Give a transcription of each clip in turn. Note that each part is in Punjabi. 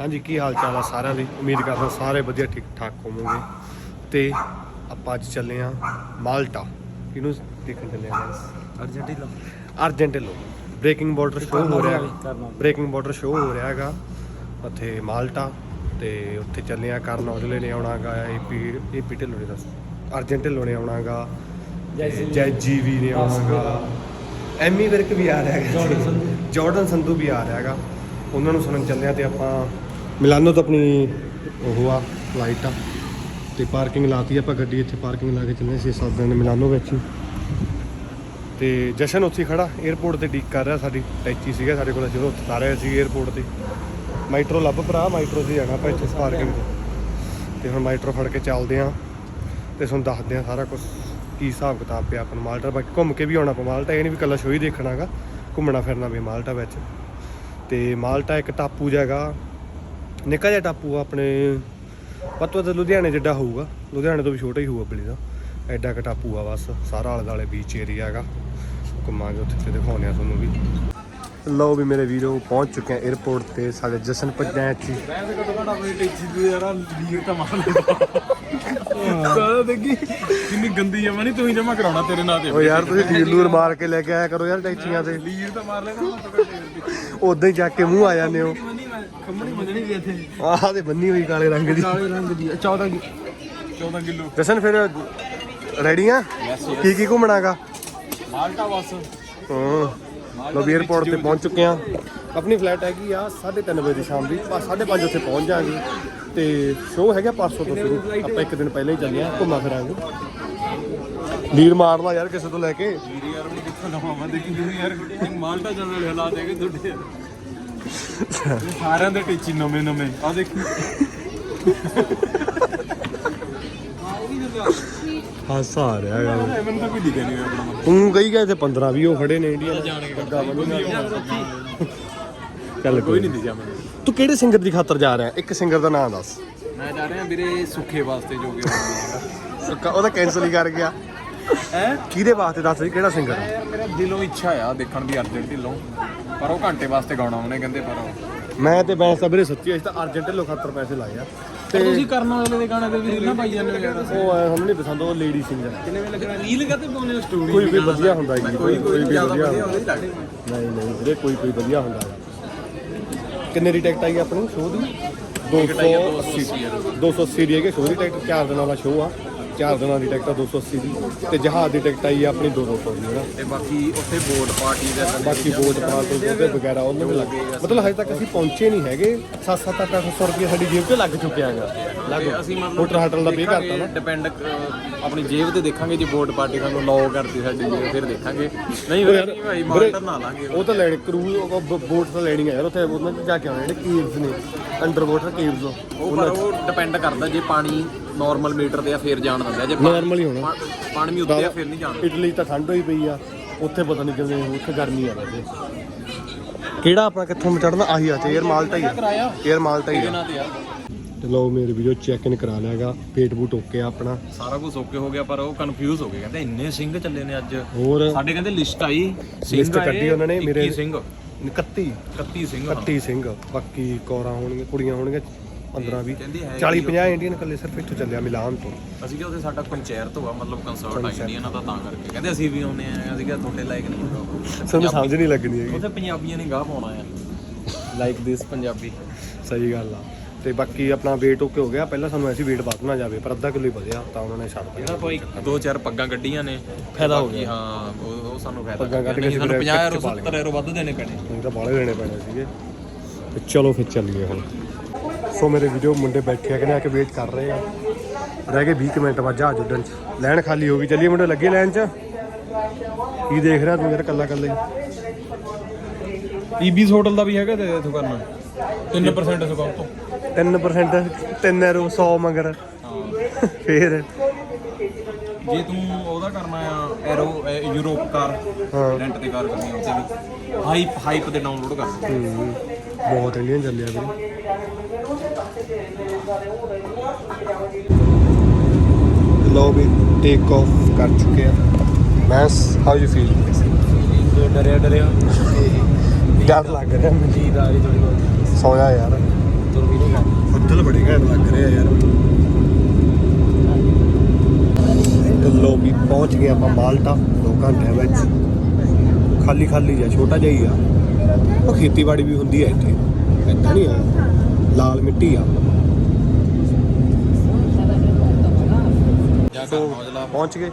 ਹਾਂਜੀ ਕੀ ਹਾਲ ਚਾਲ ਆ ਸਾਰਿਆਂ ਦੀ? ਉਮੀਦ ਕਰਦਾ ਸਾਰੇ ਵਧੀਆ ਠੀਕ ਠਾਕ ਹੋਵੋਗੇ। ਤੇ ਆਪਾਂ ਅੱਜ ਚੱਲੇ ਆ ਮਾਲਟਾ। ਇਹਨੂੰ ਦੇਖਣ ਚੱਲੇ ਆ? ਅਰਜੈਂਟੀਨਾ। ਅਰਜੈਂਟਿਨੋ। ਬ੍ਰੇਕਿੰਗ ਬਾਰਡਰ ਸ਼ੋ ਹੋ ਰਿਹਾ। ਬ੍ਰੇਕਿੰਗ ਬਾਰਡਰ ਸ਼ੋ ਹੋ ਰਿਹਾ ਹੈਗਾ। ਉੱਥੇ ਮਾਲਟਾ ਤੇ ਉੱਥੇ ਚੱਲੇ ਆ। ਕਰਨ ਔਜਲੇ ਨੇ ਆਉਣਾਗਾ ਏਪੀ ਏਪੀ ਢਿੱਲੋਂ ਨੇ ਦੱਸ। ਅਰਜੈਂਟਿਨੋ ਨੇ ਆਉਣਾਗਾ ਜੈ ਜੀਵੀ ਨੇ ਆਉਣਾਗਾ ਐਮੀ ਵਿਰਕ ਵੀ ਆ ਰਿਹਾ ਹੈਗਾ। ਜਾਰਡਨ ਸੰਧੂ। ਜਾਰਡਨ ਸੰਧੂ ਵੀ ਆ ਰਿਹਾ ਹੈਗਾ। ਉਹਨਾਂ ਨੂੰ ਸੁਣਨ ਚੱਲੇ ਆ ਤੇ ਆਪਾਂ ਮਿਲਾਨੋ ਤੋਂ ਆਪਣੀ ਉਹ ਆ ਫਲਾਈਟ ਆ, ਤੇ ਪਾਰਕਿੰਗ ਲਾਤੀ ਆਪਾਂ ਗੱਡੀ ਇੱਥੇ ਪਾਰਕਿੰਗ ਲਾ ਕੇ ਚੱਲੇ ਸੀ 7 ਦਿਨ ਮਿਲਾਨੋ ਵਿੱਚ ਹੀ। ਤੇ ਜਸ਼ਨ ਉੱਥੇ ਖੜਾ 에어ਪੋਰਟ ਤੇ ਡੀਕ ਕਰ ਰਿਹਾ ਸਾਡੀ ਟੈਕਸੀ ਸੀਗਾ ਸਾਡੇ ਕੋਲ ਜਦੋਂ ਉਤਾਰ ਰਿਹਾ ਸੀ 에어ਪੋਰਟ ਤੇ। ਮਾਈਟਰੋ ਲੱਭ ਭਰਾ ਮਾਈਟਰੋ ਤੇ ਜਾਣਾ ਆਪਾਂ ਇੱਥੇ ਪਾਰਕਿੰਗ ਤੇ। ਤੇ ਹੁਣ ਮਾਈਟਰੋ ਫੜ ਕੇ ਚੱਲਦੇ ਆ ਤੇ ਤੁਹਾਨੂੰ ਦੱਸਦੇ ਆ ਸਾਰਾ ਕੁਝ ਕੀ ਹਿਸਾਬ ਕਿਤਾਬ ਪਿਆ ਆਪਾਂ ਮਾਲਟਾ। ਬਾਕੀ ਘੁੰਮ ਕੇ ਵੀ ਆਉਣਾ ਪਾ ਮਾਲਟਾ, ਇਹ ਨਹੀਂ ਵੀ ਕੱਲਾ ਸ਼ੋਈ ਦੇਖਣਾਗਾ, ਘੁੰਮਣਾ ਫਿਰਨਾ ਵੀ ਮਾਲਟਾ ਵਿੱਚ। ਤੇ ਮਾਲਟਾ ਇੱਕ ਟਾਪੂ ਜਗਾ ਨਿੱਕਾ ਜਿਹਾ ਟਾਪੂ ਆ ਆਪਣੇ ਪਤਵਾ ਤੇ ਲੁਧਿਆਣੇ ਜਿੱਡਾ ਹੋਊਗਾ ਲੁਧਿਆਣੇ ਤੋਂ ਵੀ ਛੋਟਾ ਹੀ ਹੋਊਗਾ ਬਿਲੀ ਦਾ। ਐਡਾ ਕੁ ਟਾਪੂ ਆ ਬਸ ਸਾਰਾ ਆਲੇ ਦੁਆਲੇ ਬੀਚ ਏਰੀਆ ਹੈਗਾ। ਘੁੰਮਾਂਗੇ ਉੱਥੇ ਤੇ ਦਿਖਾਉਂਦੇ ਆ ਤੁਹਾਨੂੰ ਵੀ। ਲਓ ਵੀ ਮੇਰੇ ਵੀਰੋ ਪਹੁੰਚ ਚੁੱਕੇ ਆ 에어ਪੋਰਟ ਤੇ ਸਾਡੇ ਜਸ਼ਨ ਪੰਚਾਇਤ ਜੀ ਵੈਸੇ ਘੱਟੋ ਘੱਟ ਆਪਣੀ ਟੈਚੀ ਦੀ ਯਾਰ ਲੀਰ ਤਾਂ ਮਾਰ ਲੈਂਦਾ। ਸਾਰਾ ਦੇਖੀ ਕਿੰਨੀ ਗੰਦੀ ਜਮਾ ਨਹੀਂ ਤੂੰ ਹੀ ਜਮਾ ਕਰਾਉਣਾ ਤੇਰੇ ਨਾਂ ਤੇ। ਓ ਯਾਰ ਤੁਸੀਂ ਢੀਲ ਲੂਰ ਮਾਰ ਕੇ ਲੈ ਕੇ ਆਇਆ ਕਰੋ ਯਾਰ ਟੈਚੀਆਂ ਤੇ। ਲੀਰ ਤਾਂ ਮਾਰ ਲੈਣਾ ਉਦਾਂ ਹੀ ਜਾ ਕੇ ਮੂੰਹ ਆ ਜਾਂਦੇ ਹੋ। ਖੰਮਣੀ ਮੰਨਣੀ ਵੀ ਇੱਥੇ। ਆਹ ਤੇ ਬੰਨੀ ਹੋਈ ਕਾਲੇ ਰੰਗ ਦੀ। ਕਾਲੇ ਰੰਗ ਦੀ 14 14 ਕਿਲੋ। ਜਸ਼ਨ ਫਿਰ ਰੈਡੀ ਆ ਕੀ ਕੀ ਘੁੰਮਣਾਗਾ? ਮਾਲਟਾ ਬਸ। ਹਾਂ ਲੋ ਵੀ 에어ਪੋਰਟ ਤੇ ਪਹੁੰਚ ਚੁੱਕੇ ਆ ਆਪਣੀ ਫਲਾਈਟ ਹੈਗੀ ਆ 3:30 ਵਜੇ ਦੀ ਸ਼ਾਮ ਦੀ। ਬਸ 5:30 ਉੱਥੇ ਪਹੁੰਚ ਜਾਾਂਗੇ। ਤੇ ਸ਼ੋਅ ਹੈਗਾ ਪਰਸੋਂ ਤੋਂ ਸ਼ੁਰੂ। ਆਪਾਂ ਇੱਕ ਦਿਨ ਪਹਿਲਾਂ ਹੀ ਚੱਲੇ ਆ ਘੁੰਮਾ ਫਿਰਾਂਗੇ। ਲੀਰ ਮਾਰ ਲਾ ਯਾਰ ਕਿਸੇ ਤੋਂ ਲੈ ਕੇ। ਵੀਰ ਯਾਰ ਵੀ ਦੇਖੋ ਨਾ ਮੈਂ ਦੇਖੀ ਤੁਸੀਂ ਯਾਰ। ਮਾਲਟਾ ਜਾਣ ਵਾਲੇ ਹਾਲਾਤ ਹੈਗੇ ਤੁਹਾਡੇ। ਸਾਰਿਆਂ ਦੇ ਟੀਚੀ ਨਵੇਂ ਨਵੇਂ। ਆ ਦੇਖੀ। ਹਾਸਾ ਆ ਰਿਹਾ ਹੈਗਾ ਮੈਨੂੰ ਤਾਂ ਕੋਈ ਦਿਖਿਆ ਨਹੀਂ ਆਪਣਾ। ਤੂੰ ਕਹੀ ਗਿਆ ਇੱਥੇ 15 ਵੀ ਉਹ ਖੜੇ ਨੇ ਇੰਡੀਆ ਚੱਲ ਕੋਈ ਨਹੀਂ ਦਿਖਿਆ ਮੈਨੂੰ ਤੂੰ ਕਿਹੜੇ ਸਿੰਗਰ ਦੀ ਖਾਤਰ ਜਾ ਰਿਹਾ? ਇੱਕ ਸਿੰਗਰ ਦਾ ਨਾਮ ਦੱਸ। ਮੈਂ ਜਾ ਰਿਹਾ ਵੀਰੇ ਸੁੱਖੇ ਵਾਸਤੇ ਜੋ ਕਿ ਉਹਦਾ ਕੈਨਸਲ ਹੀ ਕਰ ਗਿਆ। ਹੈ? ਕਿਹਦੇ ਵਾਸਤੇ ਦੱਸ ਵੀ ਕਿਹੜਾ ਸਿੰਗਰ ਯਾਰ ਮੇਰਾ ਦਿਲੋਂ ਇੱਛਾ ਆ ਦੇਖਣ ਦੀ ਅਰਜੈਂਟ ਢਿੱਲੋਂ ਪਰ ਉਹ ਘੰਟੇ ਵਾਸਤੇ ਗਾਉਣਾ ਉਹਨੇ ਕਹਿੰਦੇ ਪਰ ਉਹ- ਮੈਂ ਤੇ ਬੈਂਸ ਤਾਂ ਵੀਰੇ ਸੱਚੀ ਅਸੀਂ ਤਾਂ ਅਰਜੈਂਟ ਢਿੱਲੋਂ ਖਾਤਰ ਪੈਸੇ ਲਾਏ ਆ। ਤੇ ਤੁਸੀਂ ਕਰਨ ਵਾਲੇ ਦੇ ਗਾਣੇ ਤੇ ਵੀ ਰੀਲਾਂ ਪਾਈ ਜਾਂਦੇ ਹੋ ਯਾਰ ਉਹ ਐ ਸਾਨੂੰ ਨਹੀਂ ਪਸੰਦ ਉਹ ਲੇਡੀ ਸਿੰਗਰ ਕਿੰਨੇ ਵੇ ਲੱਗਣਾ ਰੀਲ ਕਾਤੇ ਪਾਉਨੇ ਹੋ ਸਟੋਰੀ ਕੋਈ ਵੀ ਵਧੀਆ ਹੁੰਦਾ ਜੀ ਕੋਈ ਕੋਈ ਵੀ ਵਧੀਆ ਹੁੰਦਾ। ਹੁੰਦੀ ਲਾੜੇ ਨਹੀਂ ਨਹੀਂ ਵੀਰੇ ਕੋਈ ਕੋਈ ਵਧੀਆ ਹੁੰਦਾ ਹੈ ਕਿੰਨੇ ਦੀ ਟਿਕਟ ਆਈ ਆਪਣੀ ਸ਼ੋਅ ਦੀ? 280 280 ਦੀ ਹੈਗੀ ਸ਼ੋਅ ਦੀ ਟਿਕਟ 4 ਦਿਨਾਂ ਦਾ ਸ਼ੋਅ ਆ। 4 ਦਿਨਾਂ ਦੀ ਟਿਕਟ ਆ 280 ਦੀ। ਤੇ ਜਹਾਜ਼ ਦੀ ਟਿਕਟ ਆਈ ਆ ਆਪਣੀ 200 ਦੀ ਹੈ ਨਾ। ਤੇ ਬਾਕੀ ਉੱਥੇ ਬੋਰਡ ਪਾਰਟੀ ਦੇ ਬਾਕੀ ਬੋਰਡ ਪਾਸ ਉਹਦੇ ਵਗੈਰਾ ਉਹਨਾਂ ਦੇ ਲੱਗੇ ਮਤਲਬ ਹਜੇ ਤੱਕ ਅਸੀਂ ਪਹੁੰਚੇ ਨਹੀਂ ਹੈਗੇ। 7-7 800 ਰੁਪਏ ਸਾਡੀ ਜੇਬ 'ਚ ਲੱਗ ਚੁੱਕਿਆ ਹੈਗਾ। ਲੱਗ ਤੇ ਅਸੀਂ ਮਤਲਬ ਹੋਟਲ ਹਾਟਲ ਦਾ ਪੇ ਕਰਤਾ ਨਾ। ਡਿਪੈਂਡ ਆਪਣੀ ਜੇਬ ਤੇ ਦੇਖਾਂਗੇ ਜੇ ਬੋਰਡ ਪਾਰਟੀ ਸਾਨੂੰ ਲੌ ਕਰਦੀ ਸਾਡੀ ਜੇਬ ਫਿਰ ਦੇਖਾਂਗੇ। ਨਹੀਂ ਭਾਈ ਮਾਸਟਰ ਨਾ ਲਾਂਗੇ। ਉਹ ਤਾਂ ਲੈਣ ਕਰੂਜ਼ ਬੋਟ ਤਾਂ ਲੈਣੀ ਆ ਯਾਰ ਉੱਥੇ ਉਹਨਾਂ ਜਾ ਕੇ ਆਉਣੇ ਜਿਹੜੇ ਕੇਵਸ ਨੇ? ਅੰਡਰ ਵਾਟਰ ਕੇਵਸ ਉਹ ਪਰ ਉਹ ਡਿਪੈਂਡ ਕਰਦਾ ਜੇ ਪਾਣੀ ਨਾਰਮਲ ਮੀਟਰ ਤੇ ਆ ਫਿਰ ਜਾਣ ਦਿੰਦਾ। ਜੇ ਨਾਰਮਲ ਹੀ ਹੋਣਾ। ਪਾ- ਪਾਣੀ ਵੀ ਉੱਤੇ ਆ ਫਿਰ ਨਹੀਂ ਜਾਣ ਇਟਲੀ ਤਾਂ ਠੰਡ ਹੋਈ ਪਈ ਆ। ਉੱਥੇ ਪਤਾ ਨਹੀਂ ਕਿਵੇਂ ਉੱਥੇ ਗਰਮੀ ਆ ਵੈਸੇ। ਕਿਹੜਾ ਆਪਣਾ ਕਿੱਥੋਂ ਚੜਨਾ ਆਹੀ ਆ ਤੇ 에ਅਰ ਮਾਲਟਾ ਹੀ ਆ। 에ਅਰ ਮਾਲਟਾ ਹੀ ਆ। ਤੇ ਲਓ ਮੇਰੇ ਵੀਡੀਓ ਚੈੱਕ ਇਨ ਕਰਾ ਲਿਆਗਾ ਪੇਟ ਬੂਟ ਓਕੇ ਆ ਆਪਣਾ। ਸਾਰਾ ਕੁਝ ਓਕੇ ਹੋ ਗਿਆ ਪਰ ਉਹ ਕਨਫਿਊਜ਼ ਹੋ ਗਏ। ਕਹਿੰਦੇ ਇੰਨੇ ਸਿੰਘ ਚੱਲੇ ਨੇ ਅੱਜ। ਹੋਰ? ਸਾਡੇ ਕਹਿੰਦੇ ਲਿਸਟ ਆਈ। ਸਿੰਘ List ਕੱਢੀ ਉਹਨਾਂ ਨੇ, ਮੇਰੇ- 21 ਸਿੰਘ। 31 31 ਸਿੰਘ ਹਾਂ। 31 ਸਿੰਘ। ਬਾਕੀ ਕੋਰਾਂ ਹੋਣਗੀਆਂ ਕੁੜੀਆਂ ਹੋਣਗੀਆਂ 15 20 ਕਹਿੰਦੇ ਹੈ 40 50 ਇੰਡੀਅਨ ਇਕੱਲੇ ਸਿਰਫ ਇੱਥੋਂ ਚੱਲਿਆ ਮਿਲਾਨ ਤੋਂ। ਅਸੀਂ ਕਿਹਾ ਉੱਥੇ ਸਾਡਾ ਪੰਚਾਇਤ ਹੋਆ ਮਤਲਬ ਕੰਸਰਟ ਆ ਇੰਡੀਆ ਨਾਲ ਤਾਂ ਤਾਂ ਕਰਕੇ। ਕਹਿੰਦੇ ਅਸੀਂ ਵੀ ਆਉਨੇ ਆ ਅਸੀਂ ਕਿਹਾ ਤੁਹਾਡੇ ਲਾਇਕ ਨਹੀਂ ਹੋਗਾ। ਸਾਨੂੰ ਸਮਝ ਨਹੀਂ ਲੱਗਣੀ ਹੈਗੀ। ਉੱਥੇ ਪੰਜਾਬੀਆਂ ਨੇ ਗਾਹ ਪਾਉਣਾ ਆ। Like this Punjabi. ਸਹੀ ਗੱਲ ਆ। ਤੇ ਬਾਕੀ ਆਪਣਾ weight ਓਕੇ ਹੋ ਗਿਆ। ਪਹਿਲਾਂ ਸਾਨੂੰ ਐਸੀ weight ਵੱਧ ਨਾ ਜਾਵੇ ਪਰ ਅੱਧਾ ਕਿਲੋ ਹੀ ਵਧਿਆ ਤਾਂ ਉਹਨਾਂ ਨੇ ਛੱਡ ਦਿੱਤਾ। ਇਹਨਾਂ ਦੋ ਚਾਰ ਪੱਗਾਂ ਕੱਢੀਆਂ ਨੇ। ਫਾਇਦਾ ਹੋ ਬਾਕੀ ਹਾਂ ਉਹ ਉਹ ਸਾਨੂੰ ਫਾਇਦਾ ਕੱਢ ਕੇ ਸਾਨੂੰ ਫਿਰ 50 ਪਿੱਛੇ ਯੂਰੋ ਪਾ 70 ਯੂਰੋ ਵੱਧ ਦੇਣੇ ਪੈਣੇ। ਨਹੀਂ ਤਾਂ ਬਾਲੇ ਦੇਣੇ ਪੈਣੇ ਸੀਗੇ। ਤੇ ਚਲੋ ਫਿਰ ਚੱਲੀਏ ਹੁਣ। ਸੋ ਮੇਰੇ ਵੀਡੀਓ ਮੁੰਡੇ ਬੈਠੇ ਆ ਕਹਿੰਦੇ ਆ ਕੇ ਵੇਟ ਕਰ ਰਹੇ ਆ। ਰਹਿ ਗਏ 20 ਕੁ ਮਿੰਟ ਬਾਅਦ ਜਹਾਜ਼ ਉੱਡਣ ਚ। ਲਾਈਨ ਖਾਲੀ ਹੋ ਗਈ। ਚੱਲੀਏ ਮੁੰਡੇ ਲੱਗੇ ਲਾਈਨ ਚ? ਕੀ ਦੇਖ ਰਿਹਾ ਤੂੰ ਯਾਰ ਕੱਲਾ ਕੱਲਾ ਹੀ? ਈਬੀਸ ਹੋਟਲ ਦਾ ਵੀ ਹੈਗਾ ਤੇ ਇਥੋਂ ਕਰਨਾ। 3% ਡਿਸਕਾਊਂਟ ਤੋਂ। 3% 3 ਯੂਰੋ 100 ਮਗਰ। ਫੇਰ ਜੇ ਤੂੰ ਉਹਦਾ ਕਰਨਾ ਆ ਐਰੋ ਇਹ ਯੂਰੋਪ ਕਾਰ ਹਾਂ। ਰੈਂਟ ਤੇ ਕਾਰ ਕਰਨੀ ਆ ਉੱਥੇ ਵੀ ਹਾਈਪ ਹਾਈਪ ਤੇ ਡਾਊਨਲੋਡ ਕਰ। ਹੂੰ, ਬਹੁਤ ਇੰਡੀਅਨ ਚੱਲਿਆ ਵੀਰੇ ਲੋ ਵੀ ਟੇਕ ਆਫ ਕਰ ਚੁੱਕੇ ਆ। ਮੈਸ ਹਾਊ ਯੂ ਫੀਲ ਡਰਿਆ ਡਰਿਆ। ਡਰ ਲੱਗ ਰਿਹਾ। ਮੈਨੂੰ ਨੀਂਦ ਆ ਰਹੀ ਥੋੜੀ ਬਹੁਤ। ਸੌਂ ਜਾ ਯਾਰ। ਤੁਰ ਘੈਂਟ ਲੱਗ ਰਿਹਾ ਯਾਰ। ਤੇ ਲੋ ਵੀ ਪਹੁੰਚ ਗਏ ਆਪਾਂ ਮਾਲਟਾ ਲੋਕਾਂ ਦੇ ਵਿੱਚ। ਖਾਲੀ ਖਾਲੀ ਜਿਹਾ ਛੋਟਾ ਜਿਹਾ ਹੀ ਆ। ਉਹ ਖੇਤੀਬਾੜੀ ਵੀ ਹੁੰਦੀ ਹੈ ਇੱਥੇ। ਇੱਥੇ ਨਹੀਂ ਆ। ਲਾਲ ਮਿੱਟੀ ਆ। ਸੋ ਪਹੁੰਚ ਗਏ।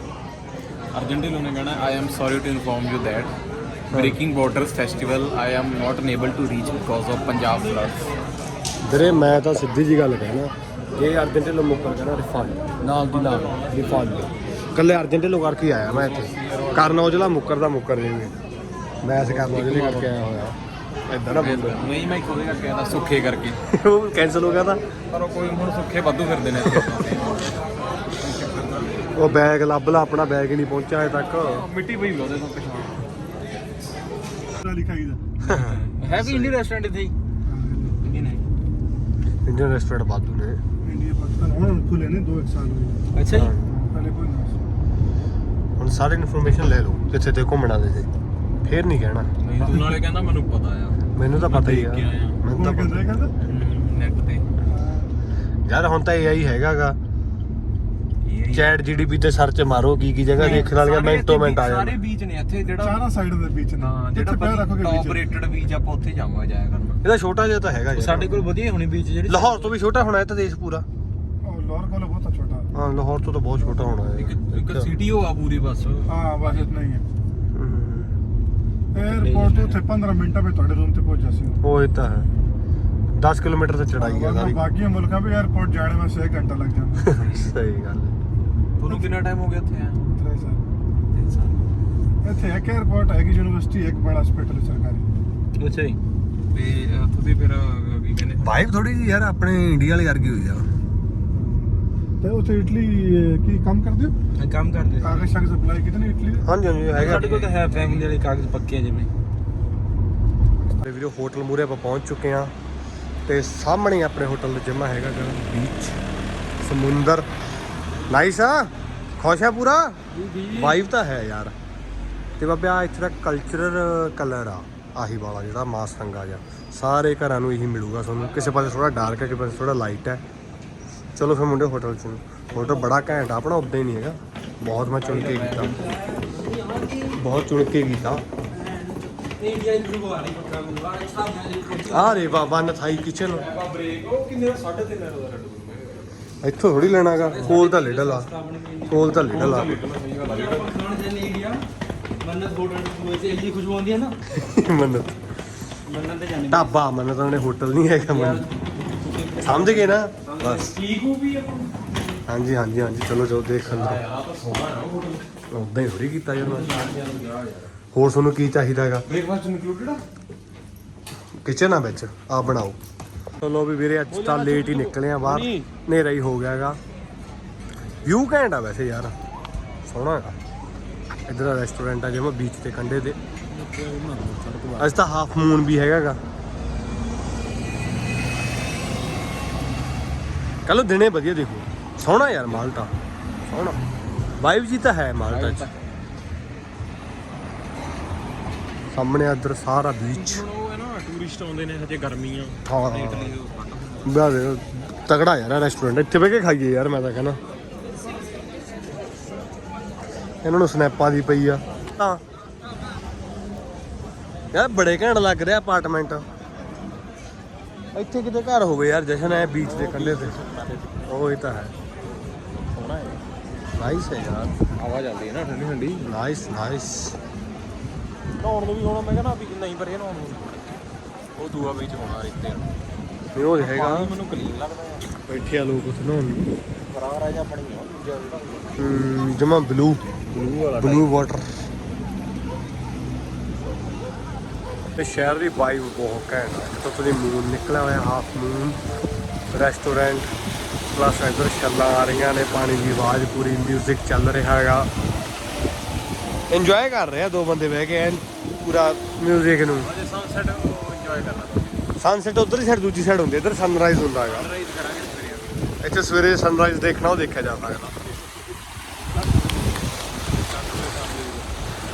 ਅਰਜੈਂਟੀਨਾ ਨੇ ਕਹਿਣਾ I am sorry to inform you that breaking waters festival I am not unable to reach because of Punjab floods ਵੀਰੇ ਮੈਂ ਤਾਂ ਸਿੱਧੀ ਜੀ ਗੱਲ ਕਹਿਣਾ। ਜੇ ਅਰਜੈਂਟੀਨਾ ਮੁੱਕਰ ਕਹਿਣਾ ਰਿਫੰਡ ਨਾਲ ਦੀ ਨਾਲ। ਰਿਫੰਡ ਕੱਲੇ ਅਰਜੈਂਟੀਨਾ ਕਰਕੇ ਆਇਆ ਮੈਂ ਇੱਥੇ। ਕਰਨ ਔਜਲਾ ਮੁੱਕਰ ਦਾ ਮੁੱਕਰ ਜਾਵੇ ਮੈਂ ਇਸ ਕਰਨ ਔਜਲੇ ਕਰਕੇ ਆਇਆ ਹੋਇਆ। ਏਦਾਂ ਨਾ ਬੋਲੋ ਨਹੀਂ ਮੈਂ ਖੋਦੇ ਕਰਕੇ ਆਦਾ ਸੁੱਖੇ ਕਰਕੇ। ਉਹ ਕੈਨਸਲ ਹੋ ਗਿਆ ਤਾਂ। ਪਰ ਉਹ ਕੋਈ ਹੁਣ ਸੁੱਖੇ ਵਾਧੂ ਫਿਰਦੇ ਨੇ ਇੱਥੇ। ਉਹ ਬੈਗ ਲੱਭ ਲਾ ਆਪਣਾ ਬੈਗ ਹੀ ਨਹੀਂ ਪਹੁੰਚਿਆ ਅਜੇ ਤੱਕ। ਮਿੱਟੀ ਪਈ ਉਹਦੇ ਤੋਂ ਪਛਾਣ ਲਿਖਾਈ ਦਾ। ਹੈ ਵੀ ਇੰਡੀ ਰੈਸਟੋਰੈਂਟ ਇੱਥੇ ਹੀ? ਇੰਡੀਅਨ ਰੈਸਟੋਰੈਂਟ ਬਾਦੂ ਨੇ। ਇੰਡੀਆ ਪਾਕਿਸਤਾਨ। ਹੁਣ ਖੁੱਲੇ ਨੇ 2 ਸਾਲ ਹੋਏ ਅੱਛਾ ਜੀ। ਪਹਿਲੇ ਕੋਈ ਨਾ। ਹੁਣ ਸਾਰੀ ਇਨਫੋਰਮੇਸ਼ਨ ਲੈ ਲਓ ਜਿੱਥੇ ਤੇ ਘੁੰਮਣਾ ਦੇ ਤੇ ਫੇਰ ਨਹੀਂ ਕਹਿਣਾ। ਨਹੀਂ ਤੂੰ ਨਾਲੇ ਕਹਿੰਦਾ ਮੈਨੂੰ ਪਤਾ ਆ। ਮੈਨੂੰ ਤਾਂ ਪਤਾ ਹੀ ਆ। ਮੈਨੂੰ ਤਾਂ ਪਤਾ। ਕਹਿੰਦਾ? ਨੈਟ ਤੇ। ਯਾਰ ਹੁਣ ਤਾਂ AI ਹੈਗਾਗਾ। ਚੈਟ ਜੀਡੀਪੀ ਤੇ ਸਰਚ ਮਾਰੋ ਕੀ ਕੀ ਜਗ੍ਹਾ ਦੇਖਣ ਵਾਲੀਆਂ ਮਿੰਟੋ ਮਿੰਟ ਆ ਸਾਰੇ ਜਾਣ ਬੀਚ ਨੇ ਇੱਥੇ ਜਿਹੜਾ ਚਾਰਾਂ ਸਾਈਡ ਦੇ ਵਿੱਚ ਨੇ। ਹਾਂ ਜਿਹੜਾ ਟੌਪ ਵਿੱਚ ਰੇਟਡ ਬੀਚ ਆਪਾਂ ਉੱਥੇ ਜਾਵਾਂਗੇ ਜਾਇਆ ਕਰਨਾ। ਇਹਦਾ ਛੋਟਾ ਜਿਹਾ ਤਾਂ ਹੈਗਾ ਯਾਰ। ਸਾਡੇ ਕੋਲ ਵਧੀਆ ਹੋਣੀ ਬੀਚ ਜਿਹੜੀ ਲਾਹੌਰ ਤੋਂ ਵੀ ਛੋਟਾ ਹੋਣਾ ਇਹ ਤਾਂ ਦੇਸ਼ ਪੂਰਾ। ਉਹ ਲੋਰ ਕੋਲ ਬਹੁਤ हाँ लाहौर तो, तो बहुत छोटा होना है सिटी हो पूरी बस हाँ बस इतना ही है एयरपोर्ट तो थे पंद्रह मिनट में थोड़े रूम तक पहुंच जाते हो ये तो है 10 ਕਿਲੋਮੀਟਰ ਤੇ ਚੜਾਈ ਹੈ ਸਾਰੀ। ਬਾਕੀ ਮੁਲਕਾਂ ਵੀ 에어ਪੋਰਟ ਜਾਣ ਵਾਸਤੇ 1 ਘੰਟਾ ਲੱਗ ਜਾਂਦਾ। ਸਹੀ ਗੱਲ ਤੁਹਾਨੂੰ ਕਿੰਨਾ ਟਾਈਮ ਹੋ ਗਿਆ ਇੱਥੇ ਆ 3 ਸਾਲ। 3 ਸਾਲ। ਇੱਥੇ ਇੱਕ 에어ਪੋਰਟ ਹੈਗੀ ਯੂਨੀਵਰਸਿਟੀ ਇੱਕ ਬੜਾ ਹਸਪੀਟਲ ਸਰਕਾਰੀ। ਅੱਛਾ ਜੀ। ਤੇ ਤੁਸੀਂ ਫਿਰ ਕੀ ਕਹਿੰਦੇ? ਵਾਈਬ ਥੋੜੀ ਜੀ ਯਾਰ ਆਪਣੇ ਇੰਡੀਆ ਵਾਲੇ ਕਰਕੇ ਹੋਈ ਆ। ਤੇ ਉੱਥੇ ਇਟਲੀ ਅਹ, ਕੀ ਕੰਮ ਕਰਦੇ ਹੋ? ਕੰਮ ਕਰਦੇ ਕਾਗਜ਼ ਸ਼ਾਗਜ਼ ਅਪਲਾਈ ਕੀਤੇ ਨੇ ਇਟਲੀ ਦੇ? ਹਾਂਜੀ ਹਾਂਜੀ ਹੈਗਾ ਸਾਡੇ ਕੋਲ ਤਾਂ ਹੈ ਫੈਮਿਲੀ ਵਾਲੇ ਕਾਗਜ਼ ਪੱਕੇ ਆ ਜਿਵੇਂ। ਤੇ ਵੀਡੀਓ ਹੋਟਲ ਮੂਰੇ ਆਪਾਂ ਪਹੁੰਚ ਚੁੱਕੇ ਆ ਤੇ ਸਾਹਮਣੇ ਆਪਣੇ ਹੋਟਲ ਦਾ ਜਿਮਾ ਹੈਗਾ ਗਾ ਬੀਚ ਸਮੁੰਦਰ। ਨਾਈਸ ਆ? ਖੁਸ਼ ਆ ਪੂਰਾ? ਵਾਈਬ ਤਾਂ ਹੈ ਯਾਰ। ਤੇ ਬਾਬੇ ਆ ਇੱਥੇ ਦਾ ਕਲਚਰਲ ਕਲਰ ਆ ਆਹੀ ਵਾਲਾ ਜਿਹੜਾ ਮਾਸ ਰੰਗਾ ਜਿਹਾ। ਸਾਰੇ ਘਰਾਂ ਨੂੰ ਇਹੀ ਮਿਲੂਗਾ ਤੁਹਾਨੂੰ। ਕਿਸੇ ਪਾਸੇ ਥੋੜਾ ਡਾਰਕ ਹੈ ਕਿਸੇ ਪਾਸੇ ਥੋੜਾ ਲਾਈਟ ਹੈ। ਚਲੋ ਫਿਰ ਮੁੰਡੇ ਹੋਟਲ ਚ ਨੂੰ। ਹੋਟਲ ਬੜਾ ਘੈਂਟ ਆ ਆਪਣਾ ਉਦਾਂ ਹੀ ਨਹੀਂ ਹੈਗਾ। ਬਹੁਤ ਮੈਂ ਚੁਣ ਕੇ ਕੀਤਾ। ਬਹੁਤ ਚੁਣ ਕੇ ਕੀਤਾ। ਆ ਰੇ ਬਾਬਾ ਨਥਾਈ ਕਿਚਨ ਉਹ ਕਿੰਨੇ 3.5 ਦਾ ਇੱਥੋਂ ਥੋੜੀ ਲੈਣਾਗਾ ਕੋਲ ਤਾਂ ਲਿਡਲ ਆ। ਕੋਲ ਤਾਂ ਲਿਡਲ ਆ। ਮੰਨਤ। ਬੋਰਡ ਨੂੰ ਤੇ ਇੰਨੀ ਖੁਸ਼ਬੂ ਆਉਂਦੀ ਹੈ ਨਾ ਮੰਨਤ। ਮੰਨਤ ਤੇ ਜਾਂਦੇ ਢਾਬਾ ਮੰਨਤ ਉਹਨੇ ਹੋਟਲ ਨਹੀਂ ਹੈਗਾ ਮੰਨ ਸਮਝ ਗਏ ਨਾ? ਬਸ। ਠੀਕ ਹੋ ਵੀ ਆਪਾਂ ਹਾਂਜੀ ਹਾਂਜੀ ਹਾਂਜੀ ਚਲੋ ਚਲੋ ਦੇਖ ਅੰਦਰ। ਉਦਾਂ ਹੀ ਥੋੜੀ ਕੀਤਾ ਯਾਰ ਹੋਰ ਤੁਹਾਨੂੰ ਕੀ ਚਾਹੀਦਾਗਾ ਬ੍ਰੇਕਫਾਸਟ ਇਨਕਲੂਡਡ ਆ ਕਿਚਨ ਆ ਵਿੱਚ। ਆ ਬਣਾਓ। ਚਲੋ ਵੀ ਵੀਰੇ ਅੱਜ ਤਾਂ ਲੇਟ ਹੀ ਨਿਕਲੇ ਆ ਬਾਹਰ। ਹਨੇਰਾ ਹੀ ਹੋ ਗਿਆਗਾ ਵਿਊ ਘੈਂਟ ਆ ਵੈਸੇ ਯਾਰ। ਸੋਹਣਾ ਹੈਗਾ। ਇਧਰ ਦਾ ਰੈਸਟੋਰੈਂਟ ਆ ਜਿਵੇਂ ਬੀਚ ਤੇ ਕੰਢੇ ਤੇ। ਅੱਜ ਤਾਂ ਹਾਫ ਮੂਨ ਵੀ ਹੈਗਾਗਾ ਕੱਲ ਦਿਨੇ ਵਧੀਆ ਦੇਖੋ। ਸੋਹਣਾ ਯਾਰ ਮਾਲਟਾ ਸੋਹਣਾ। ਵਾਈਬ ਜੀ ਤਾਂ ਹੈ ਮਾਲਟਾ ਚ ਸਾਹਮਣੇ ਇੱਧਰ ਸਾਰਾ ਬੀਚ ਹੁਣ ਉਹ ਹੈ ਨਾ ਟੂਰਿਸਟ ਆਉਂਦੇ ਨੇ ਹਜੇ ਗਰਮੀਆਂ। ਹਾਂ। ਤਗੜਾ ਯਾਰ ਰੈਸਟੋਰੈਂਟ ਇੱਥੇ ਬਹਿ ਕੇ ਖਾਈਏ ਯਾਰ ਮੈਂ ਤਾਂ ਕਹਿੰਦਾ। ਇਹਨਾਂ ਨੂੰ ਸਨੈਪਾਂ ਦੀ ਪਈ ਆ। ਤਾਂ। ਯਾਰ ਬੜੇ ਘੈਂਟ ਲੱਗ ਰਿਹਾ ਅਪਾਰਟਮੈਂਟ ਇੱਥੇ ਕਿਤੇ ਘਰ ਹੋਵੇ ਯਾਰ ਜਸ਼ਨ ਹੈ ਬੀਚ ਦੇ ਕੰਢੇ ਤੇ। ਉਹ ਇਹ ਤਾਂ ਹੈ। ਸੋਹਣਾ ਹੈ। ਨਾਈਸ ਹੈ ਯਾਰ। ਹਵਾ ਚੱਲਦੀ ਹੈ ਨਾ ਠੰਡੀ ਠੰਡੀ। ਨਾਈਸ ਨਾਈਸ ਨਹਾਉਣ ਨੂੰ ਵੀ ਹੋਣਾ ਮੈਂ ਕਹਿੰਦਾ ਵੀ ਨਹੀਂ ਪਰ ਇਹ ਨਹਾਉਣ ਨੂੰ। ਉਹ ਦੂਆ ਵਿੱਚ ਹੋਣਾ ਰੇਤੇ ਨਹੀਂ ਉਹ ਹੈਗਾ। ਮੈਨੂੰ ਕਲੀਨ ਲੱਗਦਾ ਆ ਬੈਠੇ ਆ ਲੋਕ ਉੱਥੇ ਨਹਾਉਣ ਨੂੰ। ਫਰਾਰ ਆ ਜਾਂ ਪਾਣੀ ਆ ਦੂਜਾ ਜਿਹੜਾ। ਜਮਾ ਬਲੂ ਬਲੂ ਵਾਲਾ ਬਲੂ ਵਾਟਰ ਤੇ ਸ਼ਹਿਰ ਦੀ ਵਾਈਬ ਬਹੁਤ ਘੈਂਟ ਹੈ ਜਿੱਥੋਂ ਤੁਸੀਂ ਮੂਨ ਨਿਕਲਿਆ ਹੋਇਆ ਹਾਫ ਮੂਨ ਰੈਸਟੋਰੈਂਟ ਪਲੱਸ ਇੱਧਰ ਛੱਲਾਂ ਆ ਰਹੀਆਂ ਨੇ ਪਾਣੀ ਦੀ ਆਵਾਜ਼ ਪੂਰੀ 뮤직 ਚੱਲ ਰਿਹਾ ਹੈਗਾ ਇੰਜੋਏ ਕਰ ਰਹੇ ਆ ਦੋ ਬੰਦੇ ਬਹਿ ਕੇ ਐਨ ਪੂਰਾ 뮤직 ਨੂੰ ਅਜੇ ਸਨਸੈਟ ਇੰਜੋਏ ਕਰਨਾ ਸਨਸੈਟ ਉਧਰ ਹੀ ਸਾਈਡ ਦੂਜੀ ਸਾਈਡ ਹੁੰਦੀ ਇੱਧਰ ਸਨਰਾਈਜ਼ ਹੁੰਦਾ ਹੈਗਾ ਸਨਰਾਈਜ਼ ਕਰਾਂਗੇ ਸਵੇਰੇ ਇੱਥੇ ਸਵੇਰੇ ਸਨਰਾਈਜ਼ ਦੇਖਣਾ ਉਹ ਦੇਖਿਆ ਜਾ ਸਕਦਾ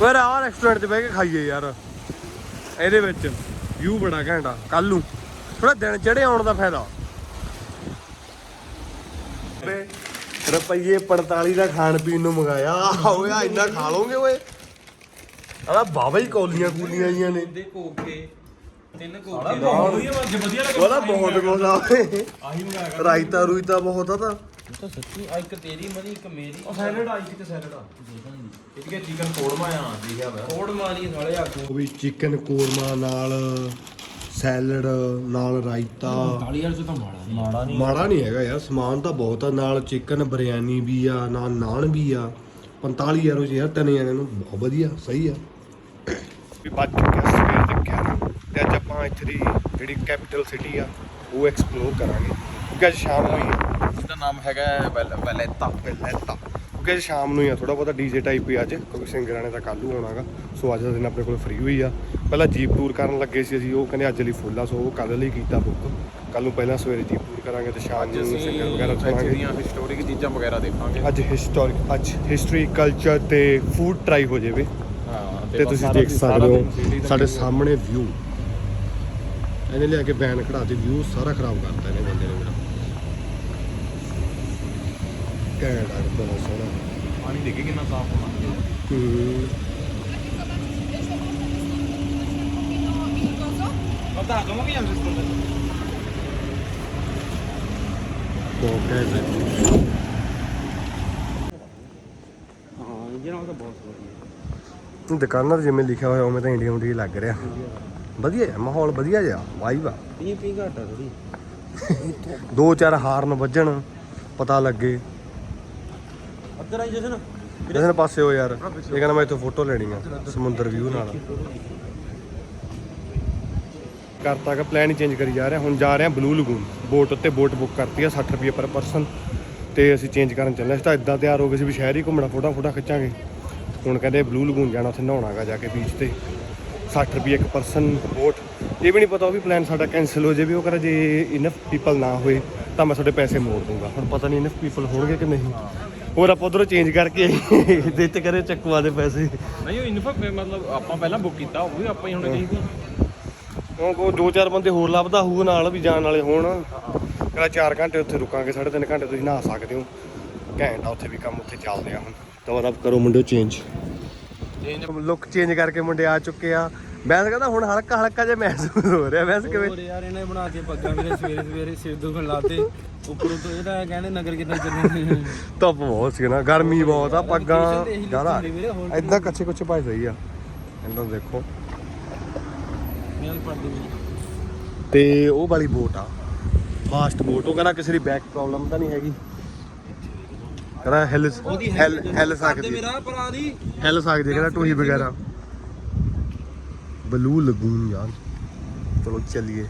ਪਰ ਆ ਰੈਸਟੋਰੈਂਟ 'ਚ ਬਹਿ ਕੇ ਖਾਈਏ ਯਾਰ ਇਹਦੇ ਵਿੱਚ ਵਿਊ ਬੜਾ ਘੈਂਟ ਆ ਕੱਲ ਨੂੰ। ਥੋੜਾ ਦਿਨ ਚੜੇ ਆਉਣ ਦਾ ਫਾਇਦਾ। ਰੁਪਈਏ 45 ਦਾ ਖਾਣ ਪੀਣ ਨੂੰ ਮੰਗਾਇਆ। ਓਏ ਆ ਇੰਨਾ ਖਾ ਲੋਗੇ ਓਏ? ਆਹ ਬਾਬਾ ਹੀ ਕੌਲੀਆਂ ਕੂਲੀਆਂ ਜੀਆਂ ਨੇ। ਦੇ ਕੋਕੇ ਤਿੰਨ ਕੋਕੇ ਵਧੀਆ ਵਧੀਆ ਉਹਦਾ ਬਹੁਤ ਓਏ ਆਹੀ ਮੰਗਾਇਆ ਰਾਇਤਾ ਰੂਇਤਾ ਬਹੁਤ ਆ ਤਾਂ। ਤਾਂ ਸੱਚੀ ਆ ਇੱਕ ਤੇਰੀ ਮਰੀ ਇੱਕ ਮੇਰੀ। ਉਹ ਸੈਲਡ ਆਈ ਕਿਤੇ ਸੈਲਡ ਆ। ਇਹ ਕਿ ਚਿਕਨ ਕੋੜਮਾ ਆ ਲਿਖਿਆ ਹੋਇਆ ਕੋੜ ਮਾਰੀ ਸਾਲੇ ਆ ਉਹ ਵੀ ਚਿਕਨ ਕੋਰਮਾ ਨਾਲ ਸੈਲਡ ਨਾਲ ਰਾਇਤਾ। 40000 ਚ ਤਾਂ ਮਾੜਾ ਨਹੀਂ। ਮਾੜਾ ਮਾੜਾ ਨਹੀਂ ਹੈਗਾ ਯਾਰ ਸਮਾਨ ਤਾਂ ਬਹੁਤ ਆ ਨਾਲ ਚਿਕਨ ਬਿਰਿਆਨੀ ਵੀ ਆ ਨਾਲ ਨਾਨ ਵੀ ਆ। 45 ਯਾਰੋ ਚ ਯਾਰ ਤਿੰਨ ਜਣਿਆਂ ਨੂੰ ਬਹੁਤ ਵਧੀਆ ਸਹੀ ਆ। ਵੀ ਬੱਜ ਚੁੱਕਿਆ ਸਵੇਰ ਦੇ 11 ਤੇ ਅੱਜ ਆਪਾਂ ਇੱਥੇ ਦੀ ਜਿਹੜੀ ਕੈਪੀਟਲ ਸਿਟੀ ਆ ਉਹ ਐਕਸਪਲੋਰ ਕਰਾਂਗੇ। ਕਿਉਂਕਿ ਅੱਜ ਸ਼ਾਮ ਨੂੰ ਹੀ ਇਸਦਾ ਨਾਮ ਹੈਗਾ ਵੈਲੇਤਾ। ਪਹਿਲਾਂ ਕਿਉਂਕਿ ਅੱਜ ਸ਼ਾਮ ਨੂੰ ਹੀ ਆ ਥੋੜਾ ਬਹੁਤਾ ਡੀਜੇ ਟਾਈਪ ਹੀ ਅੱਜ। ਕਿਉਂਕਿ ਸਿੰਗਰਾਂ ਨੇ ਤਾਂ ਕੱਲ੍ਹ ਨੂੰ ਆਉਣਾਗਾ ਸੋ ਅੱਜ ਦਾ ਦਿਨ ਆਪਣੇ ਕੋਲ ਫ੍ਰੀ ਹੋਈ ਆ। ਪਹਿਲਾਂ ਜੀਪ ਟੂਰ ਕਰਨ ਲੱਗੇ ਸੀ ਅਸੀਂ ਉਹ ਕਹਿੰਦੇ ਅੱਜ ਲਈ ਫੁੱਲ ਆ ਸੋ ਉਹ ਕੱਲ੍ਹ ਲਈ ਕੀਤਾ ਬੁੱਕ ਕੱਲ ਨੂੰ ਪਹਿਲਾਂ ਸਵੇਰੇ ਜੀਪ ਟੂਰ ਕਰਾਂਗੇ ਤੇ ਸ਼ਾਮ ਅੱਜ ਨੂੰ ਸਿੰਗਰ ਵਗੈਰਾ ਸੁਣਾਂਗੇ। ਦੀਆਂ ਹਿਸਟੋਰਿਕ ਚੀਜ਼ਾਂ ਵਗੈਰਾ ਦੇਖਾਂਗੇ। ਅੱਜ ਹਿਸਟੋਰਿਕ ਅੱਜ ਹਿਸਟਰੀ ਕਲਚਰ ਤੇ ਫੂਡ ਟਰਾਈ ਹੋ ਜਾਵੇ। ਹਾਂ ਤੇ ਤੁਸੀਂ ਦੇਖ ਸਕਦੇ ਹੋ ਸਾਡੇ ਸਾਹਮਣੇ ਵਿਊ ਇਹਨੇ ਲਿਆ ਕੇ ਬੈਨ ਖੜਾ ਤੇ ਵਿਊ ਸਾਰਾ ਖਰਾਬ ਕਰਤਾ ਇਹਨੇ ਬੰਦੇ ਨੇ ਮੇਰਾ। ਘੈਂਟ ਆ ਬਹੁਤ ਸੋਹਣਾ। ਪਾਣੀ ਦੇਖੇ ਕਿੰਨਾ ਸਾਫ਼ ਹੋਣਾ। ਹੂੰ। ਪਤਾ ਸਿਸਟਮ ਬਹੁਤ ਘੈਂਟ ਹੈ ਹਾਂ ਇੰਜਨ ਤਾਂ ਬਹੁਤ ਵਧੀਆ ਜਿਵੇਂ ਲਿਖਿਆ ਹੋਇਆ ਉਵੇਂ ਤਾਂ ਇੰਡੀਆ ਇੰਡੀਆ ਲੱਗ ਰਿਹਾ। ਵਧੀਆ ਹੈ ਮਾਹੌਲ ਵਧੀਆ ਜਿਹਾ ਵਾਈਬ ਆ। ਪੀ ਪੀ ਘਾਟਾ ਥੋੜੀ ਦੋ ਚਾਰ ਹਾਰਨ ਵੱਜਣ ਪਤਾ ਲੱਗੇ। ਅੱਧਰ ਆਈ ਜਸਨ? ਇਹਦੇ ਪਾਸੇ ਹੋ ਯਾਰ। ਇਹ ਕਹਿੰਦਾ ਮੈਂ ਇੱਥੋਂ ਫੋਟੋ ਲੈਣੀ ਆ ਸਮੁੰਦਰ ਵਿਊ ਨਾਲ। ਕਰਤਾ ਕਿ ਪਲਾਨ ਹੀ ਚੇਂਜ ਕਰੀ ਜਾ ਰਿਹਾ। ਹੁਣ ਜਾ ਰਹੇ ਆ ਬਲੂ ਲਗੂਨ ਬੋਟ ਉੱਤੇ ਬੋਟ ਬੁੱਕ ਕਰਤੀ ਆ 60 ਰੁਪਏ ਪਰ ਪਰਸਨ ਤੇ ਅਸੀਂ ਚੇਂਜ ਕਰਨ ਚੱਲੇ ਸੀ ਤਾਂ ਇਦਾਂ ਤਿਆਰ ਹੋ ਗਏ ਸੀ ਵੀ ਸ਼ਹਿਰ ਹੀ ਘੁੰਮਣਾ ਫੋਟਾ ਫੋਟਾ ਖਿੱਚਾਂਗੇ। ਹੁਣ ਕਹਿੰਦੇ ਬਲੂ ਲਗੂਨ ਜਾਣਾ ਉੱਥੇ ਨਹਾਉਣਾਗਾ ਜਾ ਕੇ ਬੀਚ ਤੇ। 60 ਰੁਪਏ ਇੱਕ ਪਰਸਨ ਬੋਟ ਇਹ ਵੀ ਨਹੀਂ ਪਤਾ ਉਹ ਵੀ ਪਲਾਨ ਸਾਡਾ ਕੈਨਸਲ ਹੋ ਜੇ ਵੀ ਉਹ ਕਰਾ ਜੇ ਇਨਫ ਪੀਪਲ ਨਾ ਹੋਏ ਤਾਂ ਮੈਂ ਤੁਹਾਡੇ ਪੈਸੇ ਮੋੜ ਦੂੰਗਾ ਹੁਣ ਪਤਾ ਨਹੀਂ ਇਨਫ ਪੀਪਲ ਹੋਣਗੇ ਕਿ ਨਹੀਂ। ਹੋਰ ਆਪਾਂ ਉਧਰੋਂ ਚੇਂਜ ਕਰਕੇ ਦੇ ਤੇ ਕਰੇ ਚੱਕਵਾ ਦੇ ਪੈਸੇ। ਨਹੀਂ ਉਹ ਇਨਫਾ ਮਤਲਬ ਆਪਾਂ ਪਹਿਲਾਂ ਬੁੱਕ ਕੀਤਾ ਉਹ ਵੀ ਆਪਾਂ ਹੀ ਹੁਣ ਚਾਹੀਦੀ ਉਹ ਕੋ ਦੋ ਚਾਰ ਬੰਦੇ ਹੋਰ ਲੱਭਦਾ ਹੋਊ ਨਾਲ ਵੀ ਜਾਣ ਵਾਲੇ ਹੋਣ। ਕਹਿੰਦਾ 4 ਘੰਟੇ ਉੱਥੇ ਰੁਕਾਂਗੇ 3.5 ਘੰਟੇ ਤੁਸੀਂ ਨਹਾ ਸਕਦੇ ਹੋ। ਘੈਂਟ ਆ ਉੱਥੇ ਵੀ ਕੰਮ ਉੱਥੇ ਚੱਲਦੇ ਆ ਹੁਣ। ਤਾਂ ਕਰੋ ਮੁੰਡਿਓ ਚੇਂਜ ਲੁੱਕ ਚੇਂਜ ਕਰਕੇ ਮੁੰਡੇ ਆ ਚੁੱਕੇ ਆ। ਤਾਂ ਕਹਿੰਦਾ ਹੁਣ ਹਲਕਾ ਹਲਕਾ ਜਿਹਾ ਮਹਿਸੂਸ ਹੋ ਰਿਹਾ ਵੈਸੇ ਕਿਵੇਂ ਹੋਰ ਯਾਰ ਇਹਨੇ ਬਣਾ ਕੇ ਪੱਗਾਂ ਮੇਰੇ ਸਵੇਰੇ ਸਵੇਰੇ ਸਿਰ ਦੁਖਣ ਲਾਤੇ ਉੱਪਰੋਂ ਤੋਂ ਇਹਦਾ ਕਹਿੰਦੇ ਨਗਰ ਕਿੰਨਾ ਚੱਲੇ ਧੁੱਪ ਬਹੁਤ ਸੀ ਨਾ ਗਰਮੀ ਬਹੁਤ ਆ ਪੱਗਾਂ ਜ਼ਿਆਦਾ। ਇਦਾਂ ਕੱਚੇ ਕੁੱਚੇ ਪਾਈ ਸਹੀ ਆ। ਇਹਨਾਂ ਦੇਖੋ। ਤੇ ਉਹ ਵਾਲੀ ਬੋਟ ਆ। ਫਾਸਟ ਬੋਟ ਉਹ ਕਹਿੰਦਾ ਕਿਸੇ ਦੀ ਬੈਕ ਪ੍ਰੋਬਲਮ ਤਾਂ ਨਹੀਂ ਹੈਗੀ। ਕਹਿੰਦਾ ਹਿੱਲ ਹਿੱਲ ਸਕਦੀ ਮੇਰਾ ਭਰਾ ਦੀ ਹਿੱਲ ਸਕਦੀ ਹੈ ਕਹਿੰਦਾ ਟੂਹੀ ਵਗੈਰਾ। ਬਲੂ ਲਗੂਨ ਯਾਰ। ਚਲੋ ਚੱਲੀਏ।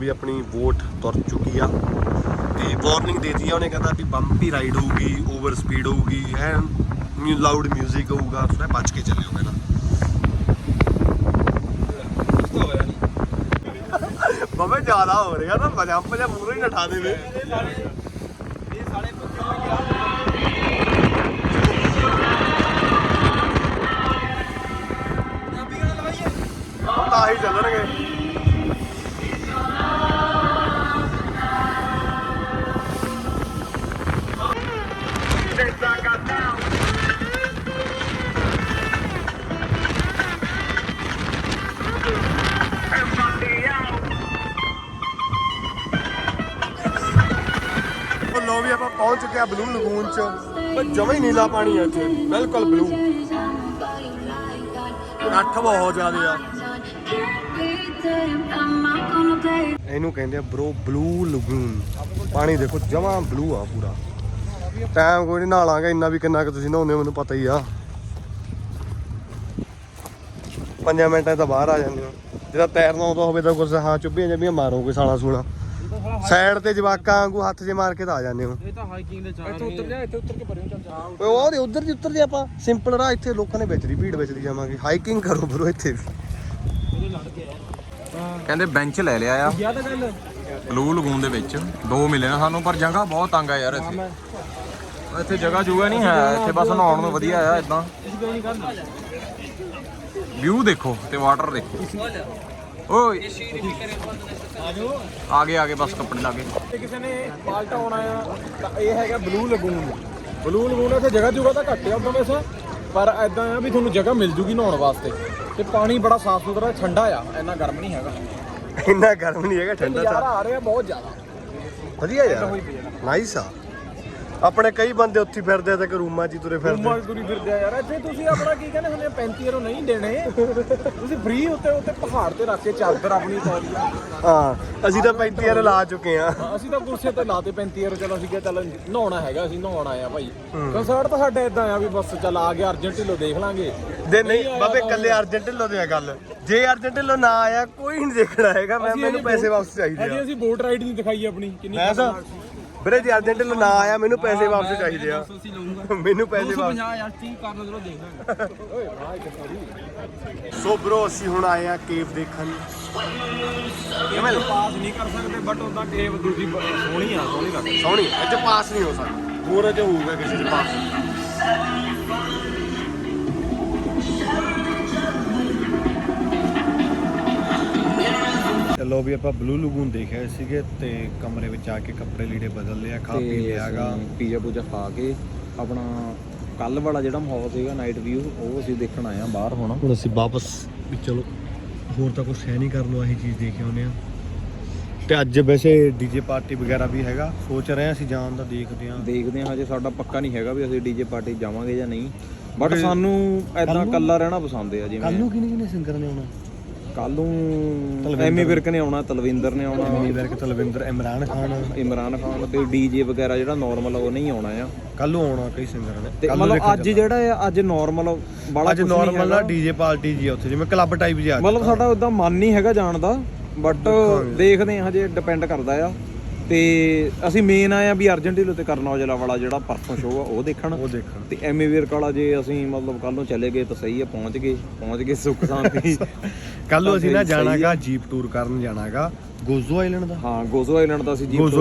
ਵੀ ਆਪਣੀ ਵੋਟ ਤੁਰ ਚੁੱਕੀ ਆ। ਤੇ ਵਾਰਨਿੰਗ ਦੇਤੀ ਆ, ਉਹਨੇ ਕਹਿੰਦਾ ਵੀ ਬੰਪੀ ਰਾਈਡ ਹੋਊਗੀ ਓਵਰ ਸਪੀਡ ਹੋਊਗੀ ਹੈ ਲਾਊਡ 뮤직 ਹੋਊਗਾ। ਥੋੜਾ ਬਚ ਕੇ ਚੱਲਿਓ ਕਹਿੰਦਾ ਬਾਬੇ, ਜ਼ਿਆਦਾ ਹੋ ਰਿਹਾ ਨਾ ਮਜਾ ਮਜਾ ਪੂਰਾ ਹੀ ਨਠਾ ਦੇਵੇ। ਇਹ ਸਾਲੇ ਪੱਕੇ ਹੋ ਤਾਂ ਹੀ ਚੱਲਣਗੇ ਉਹ ਲੋ ਵੀ ਆਪਾਂ ਪਹੁੰਚ ਚੁੱਕੇ ਆ ਬਲੂ ਲਗੂਨ ਚ। ਪਰ ਜਮਾ ਹੀ ਨੀਲਾ ਪਾਣੀ ਆ ਇੱਥੇ। ਬਿਲਕੁਲ ਬਲੂ ਰੱਠ ਬਹੁਤ ਜ਼ਿਆਦੇ ਆ। ਇਹਨੂੰ ਕਹਿੰਦੇ ਆ ਬ్రో ਬਲੂ ਲਗੂਨ ਪਾਣੀ ਦੇਖੋ ਜਮਾ ਬਲੂ ਆ ਪੂਰਾ। ਟਾਈਮ ਕੋਈ ਨਹੀਂ ਨਹਾਲਾਂਗੇ ਇੰਨਾ ਵੀ ਕਿੰਨਾ ਕਿ ਤੁਸੀਂ ਨਹਾਉਂਦੇ ਹੋ ਮੈਨੂੰ ਪਤਾ ਹੀ ਆ। ਪੰਜਾਂ ਮਿੰਟਾਂ 'ਚ ਤਾਂ ਬਾਹਰ ਆ ਜਾਂਦੇ ਹੋ। ਜਿਹੜਾ ਤੈਰਨਾ ਆਉਂਦਾ ਹੋਵੇ ਤਾਂ ਕੁਝ ਹਾਂ ਚੁੱਭੀਆਂ ਜੱਬੀਆਂ ਮਾਰੋ ਕੋਈ ਸਾਲਾ ਸਾਲਾ। ਸਾਈਡ ਤੇ ਜਵਾਕਾਂ ਵਾਂਗੂ ਹੱਥ 'ਚ ਮਾਰ ਕੇ ਤਾਂ ਆ ਜਾਂਦੇ ਹੋ। ਇਹ ਤਾਂ ਹਾਈਕਿੰਗ ਦੇ ਚਾਰ ਇੱਥੇ ਉੱਤਰ ਜਾ ਇੱਥੇ ਉੱਤਰ ਕੇ ਪਰਿਓ ਚੱਲ ਜਾ। ਓਏ ਉਹ ਦੇ ਉਧਰ ਦੀ ਉਤਰ ਜੇ ਆਪਾਂ। ਸਿੰਪਲ ਰਾਹ ਇੱਥੇ ਲੋਕਾਂ ਨੇ ਵਿੱਚ ਦੀ ਭੀੜ ਵਿੱਚ ਦੀ ਜਾਵਾਂਗੇ। ਹਾਈਕਿੰਗ ਕਰੋ ਬਰੋ ਇੱਥੇ ਵੀ। ਲੜ ਕੇ ਕਹਿੰਦੇ ਬੈਂਚ ਲੈ ਲਿਆ ਆ। ਗਿਆ ਤਾਂ ਗੱਲ? ਬਲੂ ਲਗੂਨ ਦੇ ਵਿੱਚ। ਦੋ ਮਿਲੇ ਨੇ ਸਾਨੂੰ ਪਰ ਜਗ੍ਹਾ ਬਹੁਤ ਤੰਗ ਆ ਯਾਰ ਇੱਥੇ। ਇੱਥੇ ਜਗ੍ਹਾ ਜੂਗਾ ਨਹੀਂ ਹੈ। ਇੱਥੇ ਬਸ ਨਹਾਉਣ ਨੂੰ ਵਧੀਆ ਆ ਇਦਾਂ। ਵਿਊ ਦੇਖੋ ਤੇ ਵਾਟਰ ਦੇਖੋ। ਓਏ। ਆ ਗਏ ਆ ਗਏ ਬਸ ਕੱਪੜੇ ਲਾ ਕੇ। ਕਿਸੇ ਨੇ ਪਾਲਟਾ ਆਉਣਾ ਆ ਤਾਂ ਇਹ ਹੈਗਾ ਬਲੂ ਲਗੂਨ ਬਲੂ ਲਗੂਨ ਇੱਥੇ ਜਗ੍ਹਾ ਜੁਗਾ ਤਾਂ ਘੱਟ ਆ ਉਦੋਂ ਵੈਸੇ। ਪਰ ਐਦਾਂ ਆ ਵੀ ਤੁਹਾਨੂੰ ਜਗ੍ਹਾ ਮਿਲ ਜੂਗੀ ਨਹਾਉਣ ਵਾਸਤੇ ਤੇ ਪਾਣੀ ਬੜਾ ਸਾਫ਼ ਸੁਥਰਾ ਠੰਡਾ ਆ ਇੰਨਾ ਗਰਮ ਨਹੀਂ ਹੈਗਾ। ਇੰਨਾ ਗਰਮ ਨਹੀਂ ਹੈਗਾ ਠੰਡਾ ਨਜ਼ਾਰਾ ਆ ਰਿਹਾ ਬਹੁਤ ਜ਼ਿਆਦਾ। ਵਧੀਆ ਯਾਰ ਨਾਈਸ ਆ। ਆਪਣੇ ਕਈ ਬੰਦੇ ਉੱਥੇ ਫਿਰਦੇ ਆ ਤੇ ਕਿ ਰੂਮਾਂ 'ਚ ਹੀ ਤੁਰੇ ਫਿਰਦੇ ਰੂਮਾਂ ਤੁਰੀ ਫਿਰਦੇ ਆ ਯਾਰ। ਇੱਥੇ ਤੁਸੀਂ ਆਪਣਾ ਕੀ ਕਹਿੰਦੇ ਹੁੰਦੇ ਆ 35 ਯੂਰੋ ਨਹੀਂ ਦੇਣੇ। ਤੁਸੀਂ ਫ੍ਰੀ ਉੱਤੇ ਉੱਤੇ ਪਹਾੜ ਤੇ ਰੱਖ ਕੇ ਚਾਦਰ ਆਪਣੀ ਆ। ਹਾਂ ਅਸੀਂ ਤਾਂ 35 ਯਾਰ ਲਾ ਚੁੱਕੇ ਆ ਹਾਂ, ਅਸੀਂ ਤਾਂ ਕੁਰਸੇ ਤੇ ਲਾਤੇ 35 ਯੂਰੋ ਚਲੋ ਅਸੀਂ ਕਿਹਾ ਚੱਲ ਨਹਾਉਣਾ ਹੈਗਾ ਅਸੀਂ ਨਹਾਉਣ ਆ ਭਾਈ। ਕੰਸਰਟ ਤਾਂ ਸਾਡਾ ਇਦਾਂ ਆ ਵੀ ਬਸ ਚੱਲ ਆ ਗਿਆ ਅਰਜੈਂਟ ਢਿੱਲੋਂ ਦੇਖ ਲਾਂਗੇ। ਦੇ ਨਹੀਂ ਬਾਬੇ ਕੱਲੇ ਅਰਜਨ ਢਿੱਲੋਂ ਦੀ ਆ ਗੱਲ। ਜੇ ਅਰਜਨ ਢਿੱਲੋਂ ਨਾ ਆਇਆ ਕੋਈ ਨਹੀਂ ਦੇਖਣਾ ਹੈਗਾ। ਮੈਂ ਅਸੀਂ ਮੈਨੂੰ ਪੈਸੇ ਵਾਪਸ ਚਾਹੀਦੇ ਆ। ਅਸੀਂ ਬੋਟ ਰਾਈਡ ਨਹੀਂ ਦਿਖਾਈ ਆਪਣੀ ਕਿੰਨੀ ਮੈਂ ਤਾਂ ਵੀਰੇ ਜੇ ਅਰਜਨ ਢਿੱਲੋਂ ਨਾ ਆਇਆ ਮੈਨੂੰ ਪੈਸੇ ਵਾਪਸ ਚਾਹੀਦੇ ਆ। ਲਊਂਗਾ। ਮੈਨੂੰ ਪੈਸੇ ਵਾਪਸ। 250 ਯਾਰ ਕੀ ਕਰਨ ਚਲੋ ਦੇਖ ਲਾਂਗੇ। ਸੋ ਬ్రో ਅਸੀਂ ਹੁਣ ਆਏ ਆ ਕੇਵ ਦੇਖਣ। ਕਿਵੇਂ ਪਾਸ ਨਹੀਂ ਕਰ ਸਕਦੇ ਬਟ ਉਦਾਂ ਕੇਵ ਦੂਜੀ ਬ- ਸੋਹਣੀ ਆ ਸੋਹਣੀ ਲੱਗਦੀ। ਸੋਹਣੀ ਇੱਥੇ ਪਾਸ ਨਹੀਂ ਹੋ ਸਕਦਾ। ਹੋਰ ਅਜੇ ਹੋਊਗਾ ਕਿਸੇ ਦੇ ਪਾਸ ਚਲੋ ਵੀ ਆਪਾਂ ਬਲੂ ਲਗੂਨ ਦੇਖਿਆ ਸੀਗੇ ਤੇ ਕਮਰੇ ਵਿੱਚ ਆ ਕੇ ਕੱਪੜੇ ਲੀੜੇ ਬਦਲ ਲਿਆ ਖਾ ਪੀ ਲਿਆਗਾ ਪੀਜ਼ਾ ਪੂਜਾ ਖਾ ਕੇ ਆਪਣਾ ਕੱਲ ਵਾਲਾ ਜਿਹੜਾ ਮਾਹੌਲ ਸੀਗਾ ਨਾਈਟ ਵਿਊ ਉਹ ਅਸੀਂ ਦੇਖਣ ਆਏ ਆ ਬਾਹਰ ਹੁਣ। ਹੁਣ ਅਸੀਂ ਵਾਪਸ ਵੀ ਚਲੋ ਹੋਰ ਤਾਂ ਕੁਝ ਹੈ ਨਹੀਂ ਕਰਨ ਨੂੰ ਆਹੀ ਚੀਜ਼ ਦੇਖ ਆਉਨੇ ਆ। ਤੇ ਅੱਜ ਵੈਸੇ ਡੀਜੇ ਪਾਰਟੀ ਵਗੈਰਾ ਵੀ ਹੈਗਾ ਸੋਚ ਰਹੇ ਹਾਂ ਅਸੀਂ ਜਾਣ ਦਾ ਦੇਖਦੇ ਹਾਂ ਦੇਖਦੇ ਹਾਂ ਹਜੇ ਸਾਡਾ ਪੱਕਾ ਨਹੀਂ ਹੈਗਾ ਵੀ ਅਸੀਂ ਡੀਜੇ ਪਾਰਟੀ ਜਾਵਾਂਗੇ ਜਾਂ ਨਹੀਂ। ਬਟ ਸਾਨੂੰ ਐਦਾਂ ਕੱਲ੍ਹ ਨੂੰ- ਕੱਲਾ ਰਹਿਣਾ ਪਸੰਦ ਆ ਕੱਲ ਜਿਵੇਂ ਨੂੰ ਕਿਹਨੇ ਕਿਹਨੇ ਸਿੰਗਰ ਨੇ ਆਉਣਾ? ਕੱਲ ਨੂੰ। ਐਮੀ ਵਿਰਕ ਨੇ ਆਉਣਾ ਤਲਵਿੰਦਰ ਨੇ ਆਉਣਾ। ਅਮੀ ਵਰਕ ਤਲਵਿੰਦਰ ਇਮਰਾਨ ਖਾਨ। ਇਮਰਾਨ ਖਾਨ ਤੇ ਡੀਜੇ ਵਗੈਰਾ ਜਿਹੜਾ ਨਾਰਮਲ ਉਹ ਨਹੀਂ ਆਉਣਾ ਆ। ਕੱਲ ਨੂੰ ਆਉਣਾ ਕਈ ਸਿੰਗਰ ਨੇ। ਤੇ ਮਤਲਬ ਅੱਜ। ਜਿਹੜਾ ਆ ਅੱਜ ਨਾਰਮਲ ਬੜਾ ਅੱਜ ਨਾਰਮਲ ਨਾ ਡੀਜੇ ਪਾਰਟੀ ਜੀ ਆ ਉੱਥੇ ਜਿਵੇਂ ਕਲੱਬ ਟਾਈਪ ਜਿਹਾ ਮਤਲਬ ਸਾਡਾ ਉਦਾਂ ਮਨ ਨਹੀਂ ਹੈਗਾ ਜਾਣ ਦਾ ਬਟ ਦੇਖਦੇ ਹਾਂ ਹਜੇ ਡਿਪੈਂਡ ਕਰਦਾ ਆ। ਤੇ ਅਸੀਂ ਮੇਨ ਆਏ ਆ ਵੀ ਅਰਜੈਂਟੀਨਾ ਤੇ ਕਰਨ ਔਜਲਾ ਵਾਲਾ ਜਿਹੜਾ ਪਰਸੋਂ ਸ਼ੋਅ ਆ ਉਹ ਦੇਖਣ। ਉਹ ਦੇਖਣ। ਤੇ ਐਮਏ ਵਿਰਕ ਵਾਲਾ ਜੇ ਅਸੀਂ ਮਤਲਬ ਕੱਲ ਨੂੰ ਚਲੇ ਗਏ ਤਾਂ ਸਹੀ ਆ ਪਹੁੰਚ ਗਏ ਪਹੁੰਚ ਗਏ ਸੁੱਖ ਸ਼ਾਂਤੀ। ਕੱਲ ਨੂੰ ਅਸੀਂ ਨਾ। ਜਾਣਾਗਾ ਜੀਪ ਟੂਰ ਕਰਨ ਜਾਣਾਗਾ ਗੋਜ਼ੋ ਆਈਲੈਂਡ ਦਾ। ਹਾਂ ਗੋਜ਼ੋ ਆਈਲੈਂਡ ਦਾ ਅਸੀਂ ਜੀ ਗੋਜ਼ੋ